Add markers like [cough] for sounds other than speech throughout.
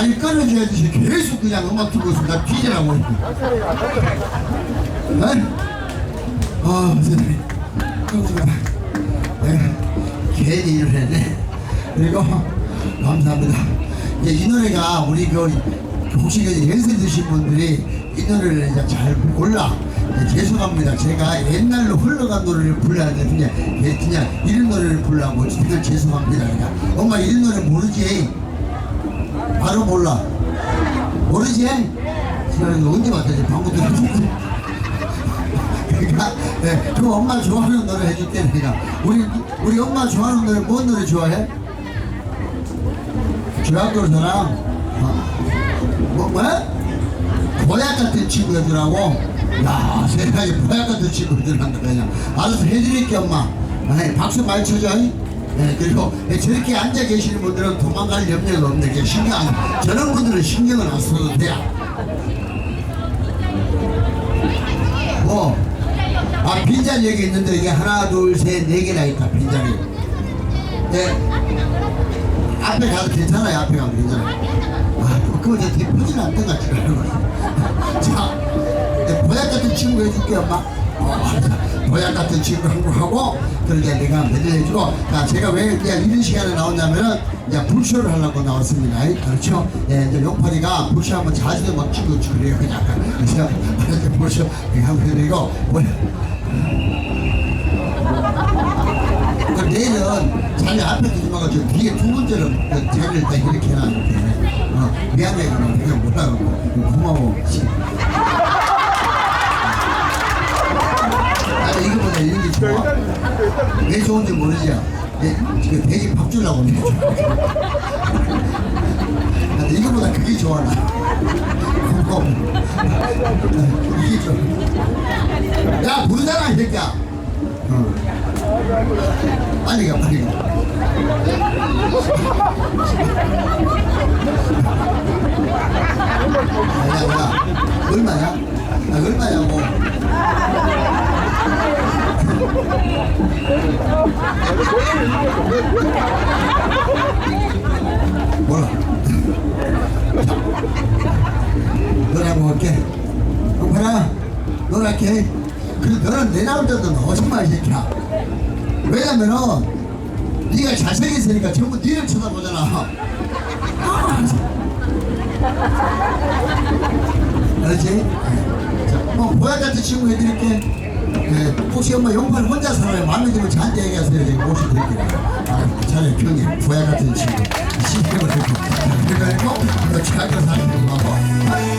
아니 끊어줘야지 계속 그냥 음악 틀고 나 뒤지라고 네? 아 세상에 깜짝이야. 네, 괜히 일을 했네. 그리고 감사합니다. 이제 이 노래가 우리 그 혹시 그 연세 드신 분들이 이 노래를 이제 잘 몰라 네, 죄송합니다. 제가 옛날로 흘러간 노래를 불러야 되는데 예, 그냥 이런 노래를 불러고 정말 죄송합니다. 그냥 엄마 이런 노래 모르지 바로 몰라 모르지? 지난해 언제 왔더니 방구 들었지 그러니까 네, 그 엄마 좋아하는 노래 해줄게 내가 우리 우리 엄마 좋아하는 노래 뭔 노래 좋아해? 중학교 사람 어. 뭐 뭐야? 보약 같은 친구들하고 야 세상에 보약 같은 친구들한테 그냥 알아서 해드릴게 엄마 네, 박수 많이 쳐줘 네, 그리고 네, 저렇게 앉아 계시는 분들은 도망갈 염려가 없는 게 신경 안 저런 분들은 신경을 안 써도 돼요 뭐, 아, 빈잔 여기 있는데 이게 하나, 둘, 셋, 네 개나 있다, 빈잔이. 네. 앞에 가도 괜찮아요, 앞에 가도 괜찮아요. 아, 그거 이제 퍼진 않던 것 같아. [laughs] 자, 네, 보약 같은 친구 해줄게, 엄마. 어, 자, 보약 같은 한거 하고, 그러게 내가 자, 제가 왜 그냥 이런 시간에 나왔냐면은, 이제 불쇼를 하려고 나왔습니다. 그렇죠? 예, 이제 용팔이가 불쇼 한번 자주 막 찍고 그래요. 그냥. 그래서 이렇게 불쇼 해드리고, 뭐, 그 내일은 자기 앞에 두지 말고 저 뒤에 두 번째로 그 자리를 딱 이렇게 이렇게 어, 미안해 그럼 내가 뭐라고 고마워 왜 좋은지 모르죠 내, 지금 돼지 밥 주려고 내가 좋아 나는 이거보다 그게 좋아 나. 이게 좋아 야 부르잖아 이 새끼야. 어. 빨리 가 빨리 가. 야야 야. 얼마야? 아 얼마냐고 몰라 너네 먹을게? 용파라 너할게. 그래 너는 내 나올 때도 나오지 마이 새끼야. 왜냐면은 네가 잘생겼으니까 전부 니를 쳐다보잖아. 아, 알지? 자, 뭐 보약 같은 친구 해드릴게 네, 혹시 엄마 용팔 혼자 살아요? 마음에 들면 저한테 얘기하세요. 제가 모시 드릴게요. 아, 차라리 경이 보약 같은 친구. 시집을 해고. 그래가지고 너 잘가 사는 거 하고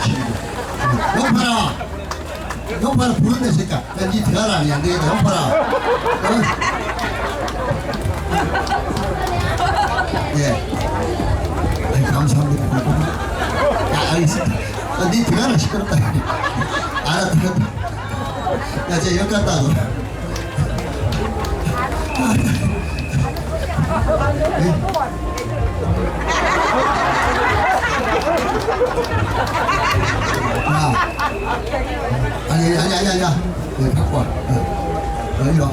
형파라 형파라 부른다 새끼야. 야니 들어가라 안 되겠다 형파라 어? 예. 아이 감사합니다. 야 알겠습니다 어, 니 들어가라 시끄럽다. 알았다. 야쟤 역 갔다 와야 아니 아니 아니 아니야 네, 갖고 와 어, 어, 이리 와.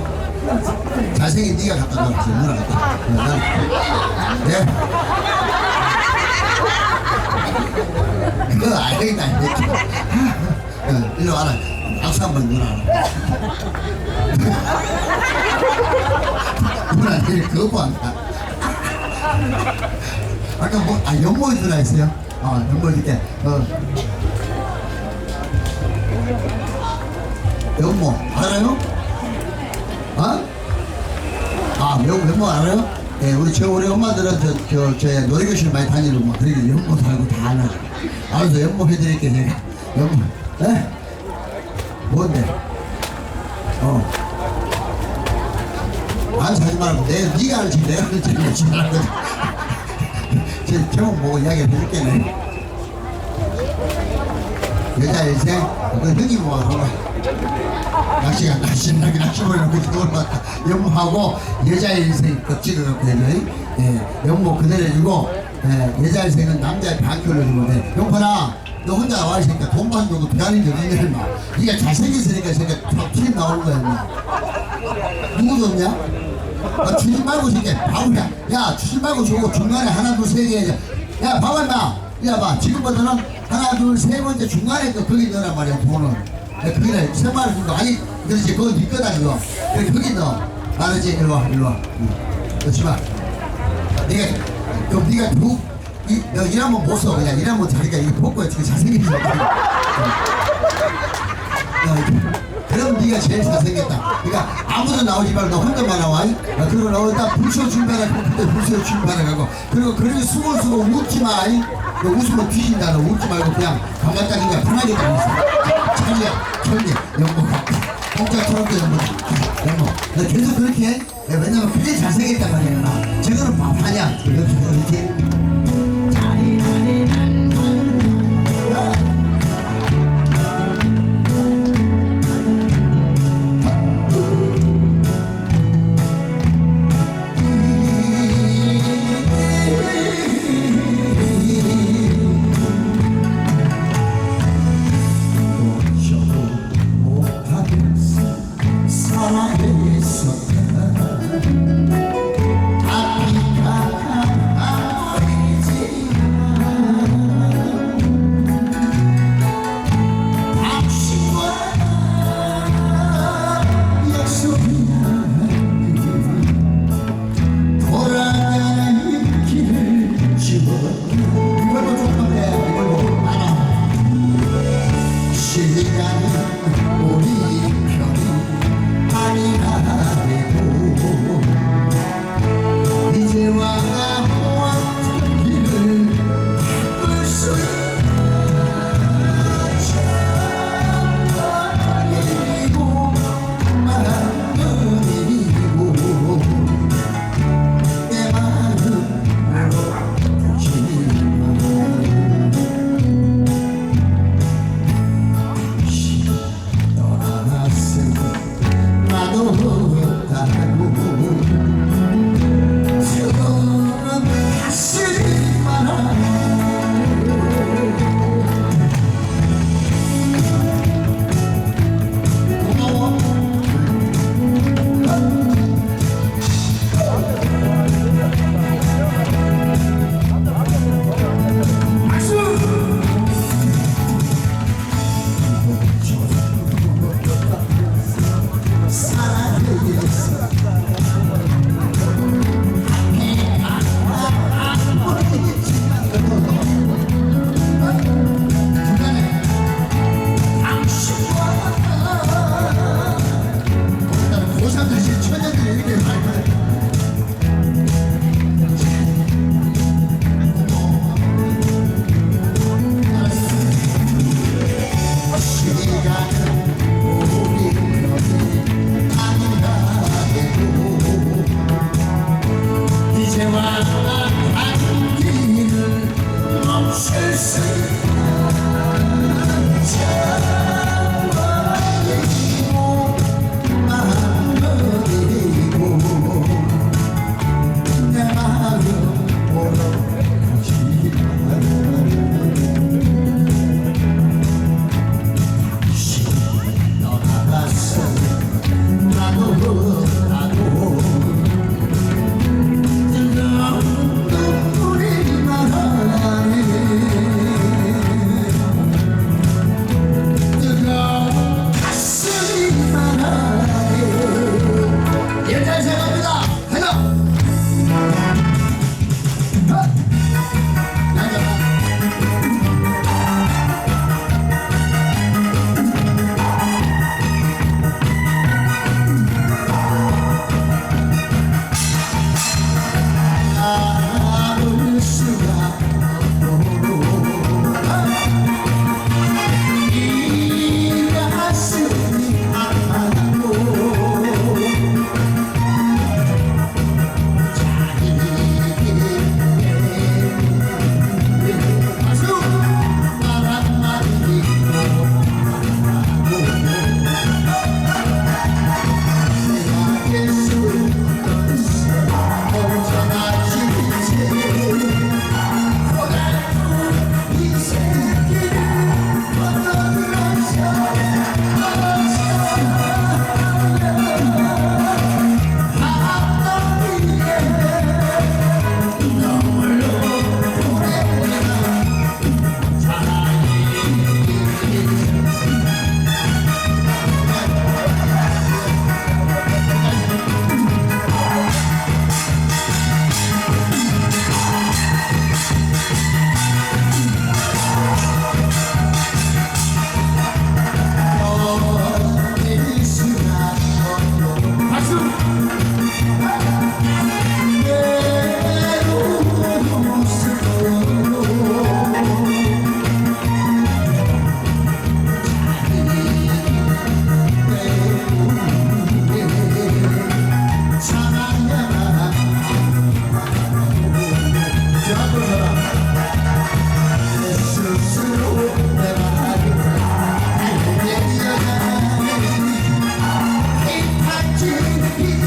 잘생긴 네가 갖다 놔. 누나 갖다 어, 난 네? 그거 알겠다 어, 이리 와라. 박수 한번 누나. 누나 그거 보안다. 아까 뭐, 아, 연모 주라 했어요? 어, 연모 줄게. 어. 연모, 알아요? 어? 아, 연, 연모 알아요? 예, 우리 저, 우리 엄마들은 저, 저, 저, 노래교실 많이 다니는 뭐, 그러니까 연모도 알고 다 아나. 알아서 연모 해드릴게, 제가. 연모, 에? 뭔데? 어. 안 사지 말고, 내, 니가 알지, 내가 알지, 내가 알지. 제 제목 보고 이야기 해줄게네. 여자 일생, 그 능이 뭐 하고, 낚시가 낚시나게 낚시보려고 그 그걸 봤다. 연모하고 여자 일생 그 찍어갖고 해줘. 예, 연모 그대로 해주고, 예, 여자 일생은 남자의 반교를 해주면 돼. 용파나, 너 혼자 와, 이 새끼야. 돈 받는 거 비하는 게 없냐, 임마. 니가 잘생겼으니까, 이 새끼야. 튀김 나오는 거야, 임마. 누구도 없냐? 아, 주지 말고 저게 바보야. 야 주지 말고 주고 중간에 하나 둘세 개 해야 야 봐봐 임마. 야 봐. 지금부터는 하나 둘 세 번째 중간에 또 거기 넣으란 말이야 돈은. 야, 거기다 세 마리 준거 아니 그렇지 그거 네 거다 이거. 그래 거기 넣어. 알았지? 일로 와 일로 와. 응. 그렇지 마. 네가 그럼 네가 두 이, 너 일하면 못 써. 그냥 일하면 자기가 이거 벗고 지금 잘생긴 거. 그럼 네가 제일 잘생겼다. 그러니까 아무도 나오지 말고 너 혼자만 나와. 아, 그리고 너 일단 불쇼 준비하라고 그때 불쇼 준비하라 고. 그리고 그리고 수고 수고 웃지 마. 이. 너 웃으면 뒤진다. 너 웃지 말고 그냥 가만히 딱 그냥 편하게 다니세요. 자기야, 천리, 연모 공짜 초록도 연모. 연모. 너 계속 그렇게 해. 야, 왜냐면 그게 잘생겼단 말이야. 저거는 밥하냐. 이렇게 이렇게.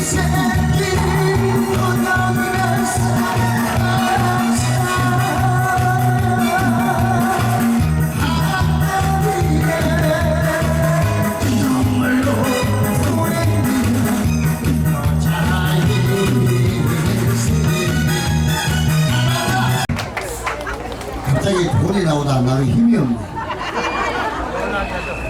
sun.